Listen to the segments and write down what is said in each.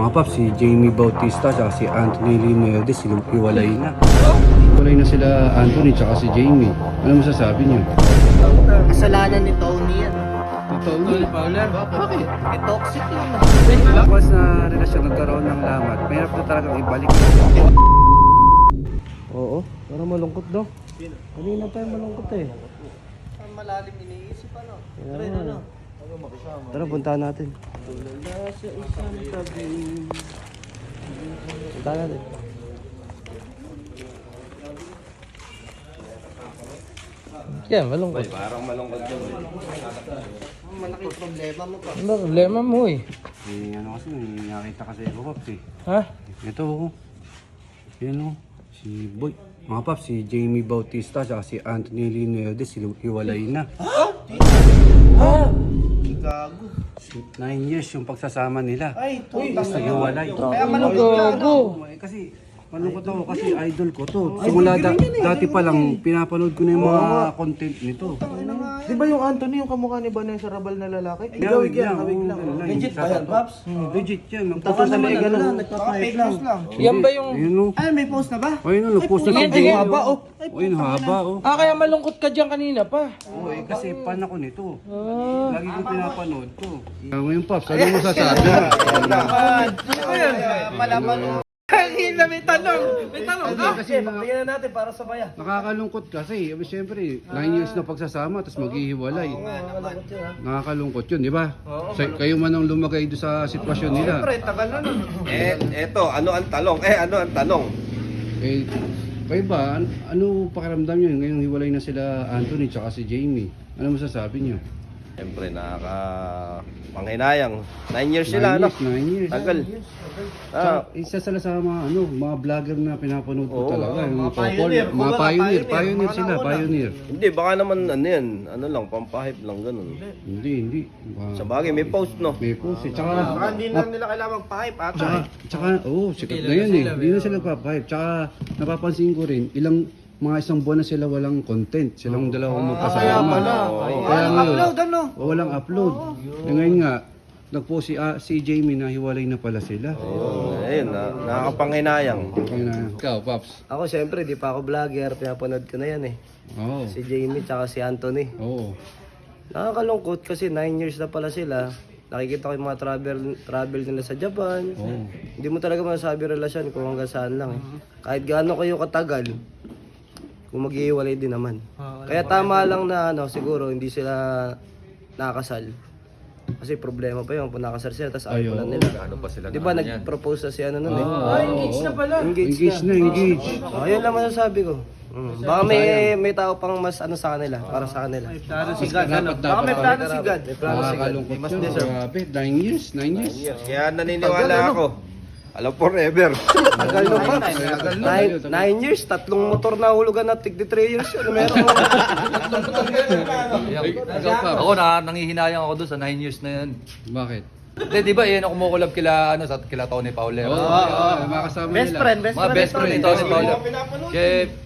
Mga paps, si Jamie Bautista at si Anthony Limerdes, sila hiwalay na. Hiwalay na sila Anthony at si Jamie. Ano masasabi niyo? Kasalanan ni Tony yan. Totoo niya. Bakit? Eh, toxic yun. Once na relasyon nagkaroon ng lamat, mahirap na talagang ibalik. Oo, parang malungkot daw. Kanina tayo malungkot eh. Malalim iniisip ano. Ano? Tara, puntahan natin. Puntahan natin. Yan, malungkot. Ang malaking problema mo pa. Ano problema mo eh? Eh, ano kasi, may nakita kasi ako, Paps eh. Ha? Ito ako. Yan o. Si Boy. Mga Paps, si Jamie Bautista at si Anthony Limerdes, sila hiwalay na. Gago. Nine years yung pagsasama nila. Ay, Tony. Tapos naghiwalay. Kaya malungkot ka, Kasi malungkot ako kasi idol ko to. Simula da- dati pa lang pinapanood ko na yung mga content nito. Di ba yung Anthony, yung kamukha ni Vanessa Rabal na lalaki? Lang, yan, oo, lang. lang. Legit ba yan, Paps? Hmm, legit yan. Ang Tapos puto na may ganun. Fake news lang. Yan ba yung... Ayun o. Ay, may post na ba? Ayun o, nag-post na si Ay, Jamie. haba, oh. Ayun, haba oh. Ah, kaya malungkot ka dyan kanina pa. Oo, eh, kasi fan ako nito. Ah. Lagi ko pinapanood to. Ngayon, Pops, ano mo sasabi? Malaman mo. Kanina may tanong. May tanong ka. kasi na, Tingnan natin para sa maya. nakakalungkot kasi. Eh, Siyempre, 9 years na pagsasama, tapos maghihiwalay. Nakakalungkot yun, di ba? Sa, kayo man ang lumagay doon sa sitwasyon nila. tagal na nun. Eh, eto, ano ang talong? Eh, ano ang tanong? Eh, kayo ba, an- ano pakiramdam nyo ngayong hiwalay na sila Anthony tsaka si Jamie? Ano masasabi nyo? Siyempre, nakaka... Panghinayang. Nine years sila, Nine ano? years, nine years. Tagal. Ah, isa sila sa mga ano, mga vlogger na pinapanood ko Oo, talaga, yung mga pioneer, couple, mga kumbaga, pioneer, pioneer, pioneer mga sila, nauna. pioneer. hindi, baka naman ano yan. Ano lang, pampahip lang, ganun. Hindi, hindi. Ba- Sa bagay, may post, no? May post eh. Tsaka, Baka hindi na nila kailangan magpa-hype ata. tsaka, tsaka, oo, sikat na yan eh. Hindi na sila nagpapahype. Tsaka, napapansin ko rin, ilang mga isang buwan na sila walang content. Silang dalawang magkasama. kaya pala. Oo, Walang Kaya ngayon, upload, ano? o, walang upload. Eh, ngayon nga, nagpo si, ah, si Jamie na hiwalay na pala sila. Ayun, na, nakakapanghinayang. Na. Ikaw, Paps. Ako siyempre, di pa ako vlogger, pinapanood ko na yan eh. Oo. Si Jamie tsaka si Anthony. Oo. Nakakalungkot kasi 9 years na pala sila. Nakikita ko yung mga travel travel nila sa Japan. Oo. Hindi mo talaga masasabi relasyon kung hanggang saan lang eh. Kahit gaano kayo katagal, kung maghihiwalay din naman. Kaya tama lang na ano, siguro hindi sila nakasal. Kasi problema pa yun kung nakasal sila, tapos ayaw na nila. Ano pa sila Di ba nag-propose na si ano nun eh? Ah, engaged na pala. Engaged Engaged na, engaged. Oh, yun lang masasabi ko. Mm. Baka may may tao pang mas ano sa kanila, para sa kanila. Plano si God, ano? Baka may plano si God. May plano si God. Nakakalungkot yun. Grabe, 9 years, 9 years. Kaya naniniwala ako. Alam, forever. Tagal no pa. Nine, nine years, tatlong motor na hulugan na tig 3 years yun. Meron mo. Ako na nangihinayang ako doon sa 9 years na yun. Bakit? Hindi, di ba yun ako kumukulab kila, ano, sa, kila Tony Paulero. Oo, oo, makasama Best nila. friend, best Mga friend. best friend ni Tony Paulero.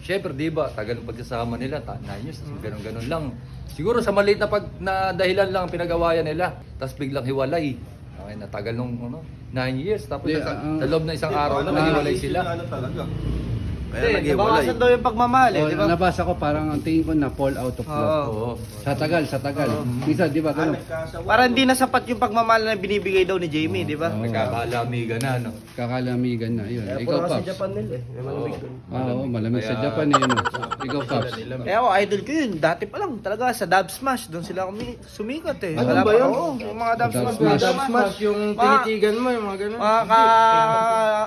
syempre, di ba, tagal pagkasama nila, 9 years, ganun-ganun lang. Siguro sa maliit na pag na dahilan lang pinagawayan nila, tapos biglang hiwalay. Okay, natagal nung ano, 9 years, tapos Di, sa, ah, sa loob ng isang araw na naghiwalay sila. Ano talaga? Kaya Hindi, naghiwalay. nabawasan daw yung pagmamahal eh, Oh, di ba? nabasa ko parang ang tingin ko na fall out of love. Oo. Sa tagal, sa tagal. Minsan, di ba, ganun? Para hindi na sapat yung pagmamahal na binibigay daw ni Jamie, di ba? Oo. Nagkakalamigan na, no? Kakalamigan na, yun. Kaya Ikaw, puro kasi Paps. Japan nila eh. May malamig doon. Ah, oo, malamig sa Japan eh. Ano? Ikaw, Paps. Eh ako, idol ko yun. Dati pa lang, talaga sa Dub Smash, doon sila kumi- sumikat eh. Ano Wala ba yun? Oo, yung mga Dub Smash. Smash. Dub Smash. yung tinitigan mo, yung mga ganun. Mga ka,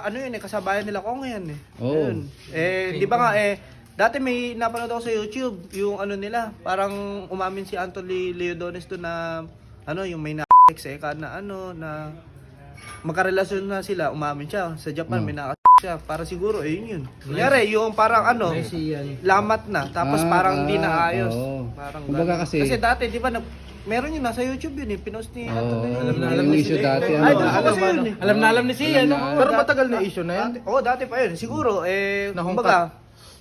ano yun eh, kasabayan nila ko ngayon eh. Oo. Ayun. Eh, di ba nga eh, dati may napanood ako sa YouTube, yung ano nila, parang umamin si Anthony Leodones doon na, ano, yung may na eh, ka na ano, na magkarelasyon na sila, umamin siya. Sa Japan, may naka siya. Para siguro, eh, yun yun. Kunyari, yung parang ano, lamat na, tapos Ah, parang hindi ah, na ayos. oo. Parang Kumbaga ganun. kasi- kasi dati, di ba, nag, meron yun, nasa YouTube yun eh, pinost ni Oo, Anthony. alam na alam ni issue dati. Ay, Ano, alam kasi yun eh. Alam na alam ni Siya? Alam na- Pero matagal na issue na yan. Dati, oh, dati pa yun. Siguro, eh, kumbaga,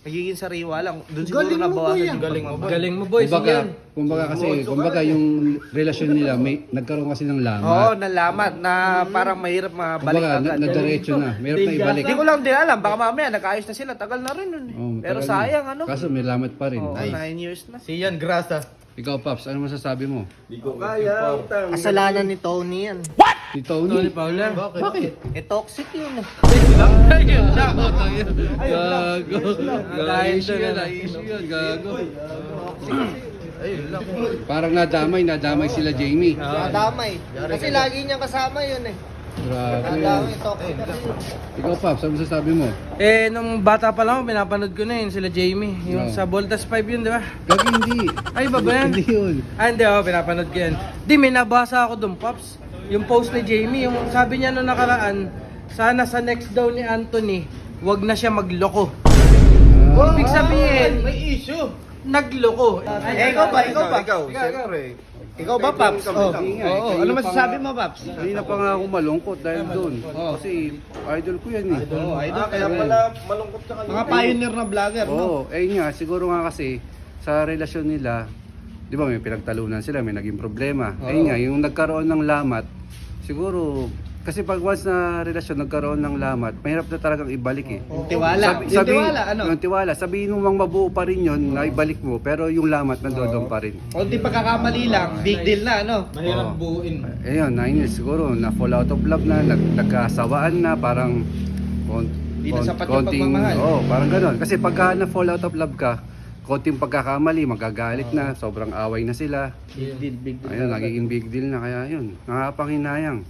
nagiging sariwa lang. Doon siguro nabawasan yung galing mo. Galing mo boy, sige Kumbaga, yan. Kumbaga kasi, kumbaga yung relasyon nila, may nagkaroon kasi ng Oo, lamat. nalamat na parang mahirap mabalik Kumbaga, agad. na, nagdiretso na. Meron na ibalik. Hindi ko lang din alam, baka mamaya nagkaayos na sila, tagal na rin nun. eh. Oh, Pero tagal na. sayang ano. Kaso may lamat pa rin. Oo, nine years na. Si Yan Grasa. Ikaw, Paps, ano masasabi mo? Kaya, utang. Kasalanan ni Tony yan. Si Tony. Tony Paula. Bakit? Eh, toxic yun eh. Gago. Na-issue yun, na-issue yun, gago. Parang nadamay, nadamay sila Jamie. Nadamay. Kasi lagi niyang kasama yun eh. Grabe. toxic. Ikaw, Paps, ano masasabi mo? Eh, nung bata pa lang ako, pinapanood ko na yun sila Jamie. Yung No. sa Voltas 5 yun, di ba? Gago, hindi. Ay, ba ba yan? Hindi yun. Ah, hindi ako, pinapanood ko yan. Di, may nabasa ako dun, Pops. Yung post ni Jamie, yung sabi niya nung nakaraan, sana sa next daw ni Anthony, wag na siya magloko. Ibig sabihin, may issue. Nagloko. Eh, ikaw ba? Ikaw ba? Ikaw, siyempre. Ikaw ba, Paps? Oh. Oo, ano masasabi mo, Paps? Hindi na pa nga ako malungkot dahil doon. Kasi idol ko yan eh. Oo, idol. Kaya pala malungkot sa kanya. Mga pioneer na vlogger, no? Oo, eh nga, siguro nga kasi sa relasyon nila, di ba may pinagtalunan sila, may naging problema. Eh nga, yung nagkaroon ng lamat, siguro, kasi pag once na relasyon nagkaroon ng lamat, mahirap na talagang ibalik eh. Yung tiwala. yung tiwala, ano? Yung tiwala, sabihin mo mang mabuo pa rin yun, na ibalik mo, pero yung lamat nandoon pa rin. Kunti pagkakamali lang, big deal na, ano? Mahirap buuin. Ayun, nine years siguro, na fall out of love na, nag, nagkasawaan na, parang kon, Di na sapat yung pagmamahal. Oo, parang gano'n. Kasi pagka na fall out of love ka, konting pagkakamali, magagalit na, sobrang away na sila. Big deal, big deal. Ayun, nagiging big deal na kaya yun. Nakapanghinayang.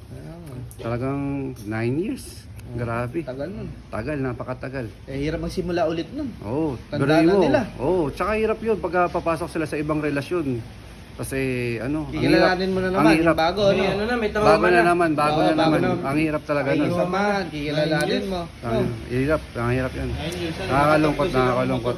Talagang nine years. Grabe. Tagal nun. Tagal, napakatagal. Eh, hirap magsimula ulit nun. Oo, Tandaan biruin na mo. nila. Oo, tsaka hirap yun pagka papasok sila sa ibang relasyon. Kasi ano, ang hirap. Kikilalanin mo na Ang naman, hirap. yung bago, May ano? ano na, may Bago trauma na na. naman, bago Oo, na bago naman. na. Ang hirap talaga Ay, nun. samahan, kikilalanin mo. Ang hirap, ang hirap yan. Nakakalungkot, nakakalungkot.